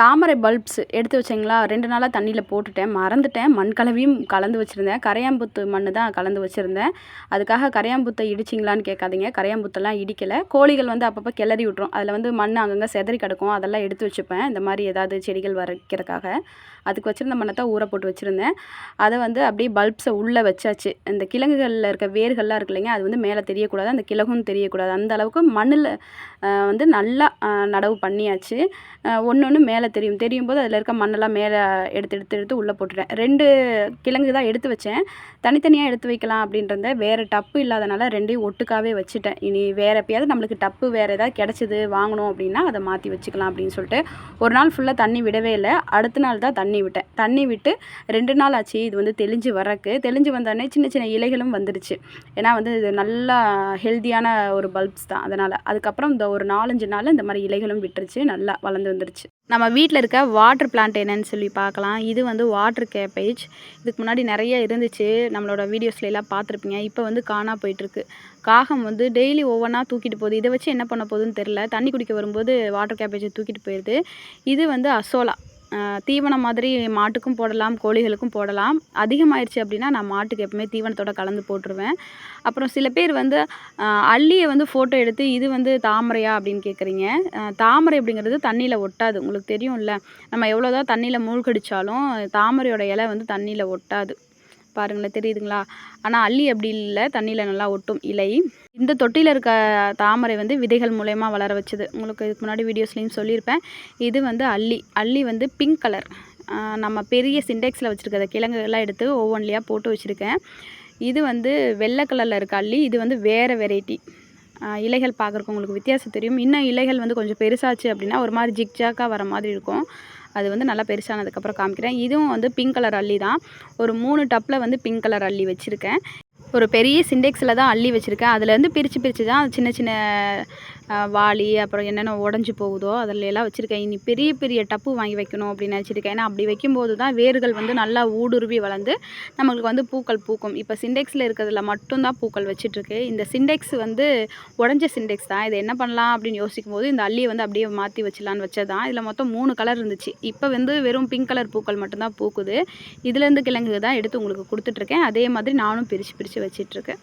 தாமரை bulbs எடுத்து வச்சிங்களா? ரெண்டு நாளாக தண்ணியில் போட்டுட்டேன். மறந்துட்டேன். மண் கலவையும் கலந்து வச்சுருந்தேன். கரையாம்புத்து மண் தான் கலந்து வச்சுருந்தேன். அதுக்காக கரையாம்புத்தை இடிச்சிங்களான்னு கேட்காதீங்க. கரையாம்புத்தெல்லாம் இடிக்கலை. கோழிகள் வந்து அப்பப்போ கிளறி விட்ரும் அதில் வந்து மண் அங்கங்கே செதறி கிடக்கும். அதெல்லாம் எடுத்து வச்சுப்பேன். இந்த மாதிரி ஏதாவது செடிகள் வரைக்கிறதுக்காக. அதுக்கு வச்சுருந்த மண்ணை தான் ஊற போட்டு வச்சுருந்தேன். அதை வந்து அப்படியே பல்ப்ஸை உள்ளே வச்சாச்சு. இந்த கிழங்குகளில் இருக்க வேர்கள்லாம் இருக்கு இல்லைங்க அது வந்து மேலே தெரியக்கூடாது. அந்த கிழகும் தெரியக்கூடாது. அந்த அளவுக்கு மண்ணில் வந்து நல்லா நடவு பண்ணியாச்சு. ஒன்று ஒன்று மேலே தெரியும். தெரியும் போது அதில் இருக்க மண்ணெல்லாம் மேலே எடுத்து எடுத்து எடுத்து உள்ளே போட்டுட்டேன். ரெண்டு கிழங்கு தான் எடுத்து வச்சேன். தனித்தனியாக எடுத்து வைக்கலாம் அப்படின்றத வேறு டப்பு இல்லாதனால ரெண்டையும் ஒட்டுக்காவே வச்சுட்டேன். இனி வேறு எப்பயாவது நம்மளுக்கு டப்பு வேறு ஏதாவது கிடச்சிது வாங்கணும் அப்படின்னா அதை மாற்றி வச்சுக்கலாம் அப்படின்னு சொல்லிட்டு ஒரு நாள் ஃபுல்லாக தண்ணி விடவே இல்லை. அடுத்த நாள் தான் தண்ணி விட்டேன். தண்ணி விட்டு ரெண்டு நாள் ஆச்சு இது வந்து தெளிஞ்சு வரக்கு தெளிஞ்சு வந்தோடனே சின்ன சின்ன இலைகளும் வந்துருச்சு. ஏன்னா வந்து இது நல்லா ஹெல்த்தியான ஒரு பல்ப்ஸ் தான். அதனால் அதுக்கப்புறம் இந்த ஒரு நாலஞ்சு நாள் இந்த மாதிரி இலைகளும் விட்டுருச்சு. நல்லா வளர்ந்து வந்துருச்சு. நம்ம வீட்டில் இருக்க வாட்டர் பிளான்ட் என்னன்னு சொல்லி பார்க்கலாம். இது வந்து வாட்டர் கேபேஜ் இதுக்கு முன்னாடி நிறைய இருந்துச்சு. நம்மளோட வீடியோஸ்ல எல்லாம் பார்த்துருப்பீங்க. இப்போ வந்து காணா போயிட்டுருக்கு. காகம் வந்து டெய்லி ஒவ்வொன்றா தூக்கிட்டு போகுது. இதை வச்சு என்ன பண்ண போகுதுன்னு தெரில தண்ணி குடிக்க வரும்போது வாட்டர் கேபேஜை தூக்கிட்டு போயிடுது இது வந்து அசோலா. தீவனம் மாதிரி மாட்டுக்கும் போடலாம் கோழிகளுக்கும் போடலாம். அதிகமாயிடுச்சு அப்படின்னா நான் மாட்டுக்கு எப்பவுமே தீவனத்தோட கலந்து போட்டுருவேன். அப்புறம் சில பேர் வந்து அள்ளியை வந்து ஃபோட்டோ எடுத்து இது வந்து தாமரையா? அப்படின்னு கேட்குறீங்க தாமரை அப்படிங்கிறது தண்ணியில் ஒட்டாது. உங்களுக்கு தெரியும்ல நம்ம எவ்வளோதான் தண்ணியில் மூழ்கடிச்சாலும் தாமரையோட இலை வந்து தண்ணியில் ஒட்டாது. பாருங்களேன் தெரியுதுங்களா? ஆனால் அள்ளி அப்படி இல்லை. தண்ணியில் நல்லா ஒட்டும் இலை. இந்த தொட்டியில் இருக்க தாமரை வந்து விதைகள் மூலயமா வளர வச்சது. உங்களுக்கு இதுக்கு முன்னாடி வீடியோஸ்லேயும் சொல்லியிருப்பேன். இது வந்து அள்ளி. அள்ளி வந்து பிங்க் கலர் நம்ம பெரிய சிண்டெக்ஸில் வச்சுருக்க கிழங்குகள்லாம் எடுத்து ஒவ்வொன்றிலையாக போட்டு வச்சுருக்கேன். இது வந்து வெள்ளை கலரில் இருக்க அள்ளி. இது வந்து வேறு வெரைட்டி இலைகள் பார்க்குறக்கு உங்களுக்கு வித்தியாசம் தெரியும். இன்னும் இலைகள் வந்து கொஞ்சம் பெருசாச்சு அப்படின்னா ஒரு மாதிரி ஜிக்ஜாக்காக வர மாதிரி இருக்கும். அது வந்து நல்லா பெருசானதுக்கப்புறம் காமிக்கிறேன். இதுவும் வந்து பிங்க் கலர் அள்ளி தான் ஒரு மூணு டப்பில் வந்து பிங்க் கலர் அள்ளி வச்சுருக்கேன். ஒரு பெரிய சிண்டெக்ஸில் தான் அள்ளி வச்சுருக்கேன். அதுலேருந்து பிரித்து பிரித்து தான் சின்ன சின்ன வாளி அப்புறம் என்னென்ன உடஞ்சி போகுதோ அதிலெல்லாம் வச்சுருக்கேன். இனி பெரிய பெரிய டப்பு வாங்கி வைக்கணும் அப்படின்னு நினச்சிருக்கேன். ஏன்னா அப்படி வைக்கும்போது தான் வேர்கள் வந்து நல்லா ஊடுருவி வளர்ந்து நம்மளுக்கு வந்து பூக்கள் பூக்கும். இப்போ சிண்டெக்ஸில் இருக்கிறதுல மட்டும்தான் பூக்கள் வச்சிட்ருக்கு. இந்த சிண்டெக்ஸ் வந்து உடஞ்ச சிண்டெக்ஸ் தான். இதை என்ன பண்ணலாம் அப்படின்னு யோசிக்கும் போது இந்த அள்ளியை வந்து அப்படியே மாற்றி வச்சிடலான்னு வச்சதான் இதில் மொத்தம் மூணு கலர் இருந்துச்சு. இப்போ வந்து வெறும் பிங்க் கலர் பூக்கள் மட்டும்தான் பூக்குது. இதுலேருந்து கிழங்கு தான் எடுத்து உங்களுக்கு கொடுத்துட்ருக்கேன். அதே மாதிரி நானும் பிரித்து பிரித்து வச்சிட்ருக்கேன்.